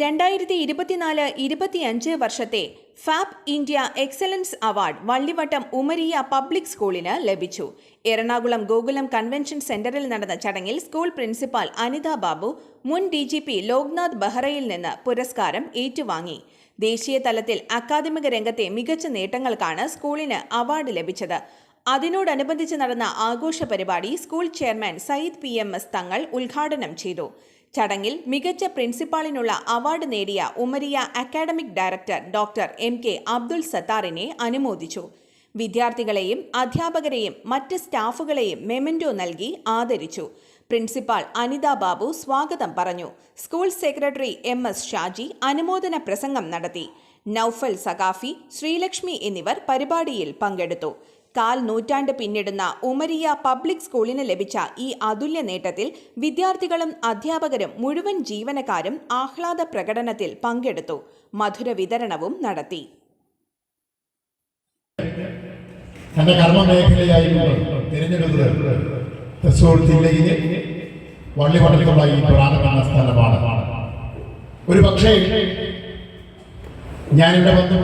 രണ്ടായിരത്തി ഇരുപത്തിനാല് ഇരുപത്തിയഞ്ച് വർഷത്തെ Fab India excellence award Vallivattam Umariya public സ്കൂളിന് ലഭിച്ചു. എറണാകുളം ഗോകുലം കൺവെൻഷൻ സെന്ററിൽ നടന്ന ചടങ്ങിൽ സ്കൂൾ പ്രിൻസിപ്പാൾ അനിത ബാബു മുൻ ഡി ജി പി ലോക്നാഥ് ബെഹ്റയിൽ നിന്ന് പുരസ്കാരം ഏറ്റുവാങ്ങി. ദേശീയ തലത്തിൽ അക്കാദമിക രംഗത്തെ മികച്ച നേട്ടങ്ങൾക്കാണ് സ്കൂളിന് അവാർഡ് ലഭിച്ചത്. അതിനോടനുബന്ധിച്ച് നടന്ന ആഘോഷ പരിപാടി school chairman Sayyid P M S Thangal ഉദ്ഘാടനം ചെയ്തു. ചടങ്ങിൽ മികച്ച പ്രിൻസിപ്പാളിനുള്ള അവാർഡ് നേടിയ Umariya academic director doctor M K Abdul സത്താറിനെ അനുമോദിച്ചു. വിദ്യാർത്ഥികളെയും അധ്യാപകരെയും മറ്റ് സ്റ്റാഫുകളെയും മെമന്റോ നൽകി ആദരിച്ചു. പ്രിൻസിപ്പാൾ അനിത ബാബു സ്വാഗതം പറഞ്ഞു. School secretary M S Shaji അനുമോദന പ്രസംഗം നടത്തി. നൌഫൽ സഖാഫി ശ്രീലക്ഷ്മി എന്നിവർ പരിപാടിയിൽ പങ്കെടുത്തു. കാൽ നൂറ്റാണ്ട് പിന്നിടുന്ന ഉമരിയ പബ്ലിക് സ്കൂളിന് ലഭിച്ച ഈ അതുല്യ നേട്ടത്തിൽ വിദ്യാർത്ഥികളും അധ്യാപകരും മുഴുവൻ ജീവനക്കാരും ആഹ്ലാദ പ്രകടനത്തിൽ പങ്കെടുത്തു. മധുര വിതരണവും നടത്തി. തന്റെ വള്ളിവട്ടത്തുള്ള ഈ സ്ഥലമാണ്. ഒരു പക്ഷേ ഞാനിവിടെ വന്ന്